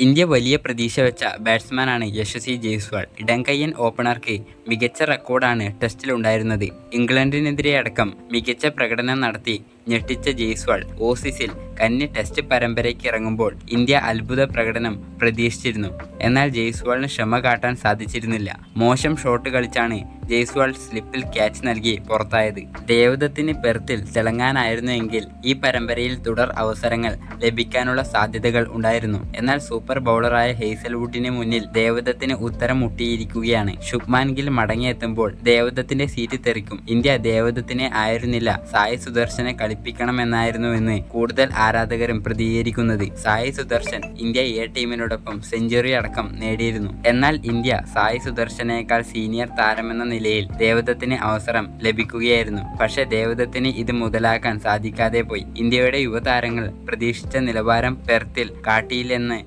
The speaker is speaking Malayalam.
ഇന്ത്യ വലിയ പ്രതീക്ഷ വെച്ച ബാറ്റ്സ്മാനാണ് യശസ്വി ജയ്സ്വാൾ. ഇടംകയ്യൻ ഓപ്പണർക്ക് മികച്ച റെക്കോർഡാണ് ടെസ്റ്റിലുണ്ടായിരുന്നത് ഇംഗ്ലണ്ടിനെതിരെ അടക്കം മികച്ച പ്രകടനം നടത്തി ഞെട്ടിച്ച ജയ്സ്വാൾ ഓസീസിൽ കന്നി ടെസ്റ്റ് പരമ്പരയ്ക്ക് ഇറങ്ങുമ്പോൾ ഇന്ത്യ അത്ഭുത പ്രകടനം പ്രതീക്ഷിച്ചിരുന്നു. എന്നാൽ ജയ്സ്വാളിന് ക്ഷമ കാട്ടാൻ സാധിച്ചിരുന്നില്ല. മോശം ഷോട്ട് കളിച്ചാണ് ജയ്സ്വാൾ സ്ലിപ്പിൽ ക്യാച്ച് നൽകി പുറത്തായത്. ദേവദത്തിന് പെർത്തിൽ തിളങ്ങാനായിരുന്നുവെങ്കിൽ ഈ പരമ്പരയിൽ തുടർ അവസരങ്ങൾ ലഭിക്കാനുള്ള സാധ്യതകൾ ഉണ്ടായിരുന്നു. എന്നാൽ സൂപ്പർ ബൗളറായ ഹെയ്സൽവുഡിന് മുന്നിൽ ദേവദത്തിന് ഉത്തരം മുട്ടിയിരിക്കുകയാണ്. ശുഭ്മാൻ ഗിൽ മടങ്ങിയെത്തുമ്പോൾ ദേവദത്തിന്റെ സീറ്റ് തെറിക്കും. ഇന്ത്യ ദേവദത്തിനെ ആയിരുന്നില്ല. സായി സുദർശനെ കളിപ്പിക്കണമെന്നായിരുന്നുവെന്ന് കൂടുതൽ ആരാധകരും പ്രതികരിക്കുന്നത് സായി സുദർശൻ ഇന്ത്യ എ ടീമിനോടൊപ്പം സെഞ്ചുറി അടക്കം നേടിയിരുന്നു. എന്നാൽ ഇന്ത്യ സായി സുദർശനേക്കാൾ സീനിയർ താരമെന്ന നിലയിൽ ദേവദത്തിന് അവസരം ലഭിക്കുകയായിരുന്നു. പക്ഷേ ദേവദത്തിന് ഇത് മുതലാക്കാൻ സാധിക്കാതെ പോയി. ഇന്ത്യയുടെ യുവതാരങ്ങൾ പ്രതീക്ഷിച്ച നിലവാരം പെർത്തിൽ കാട്ടിയില്ലെന്ന്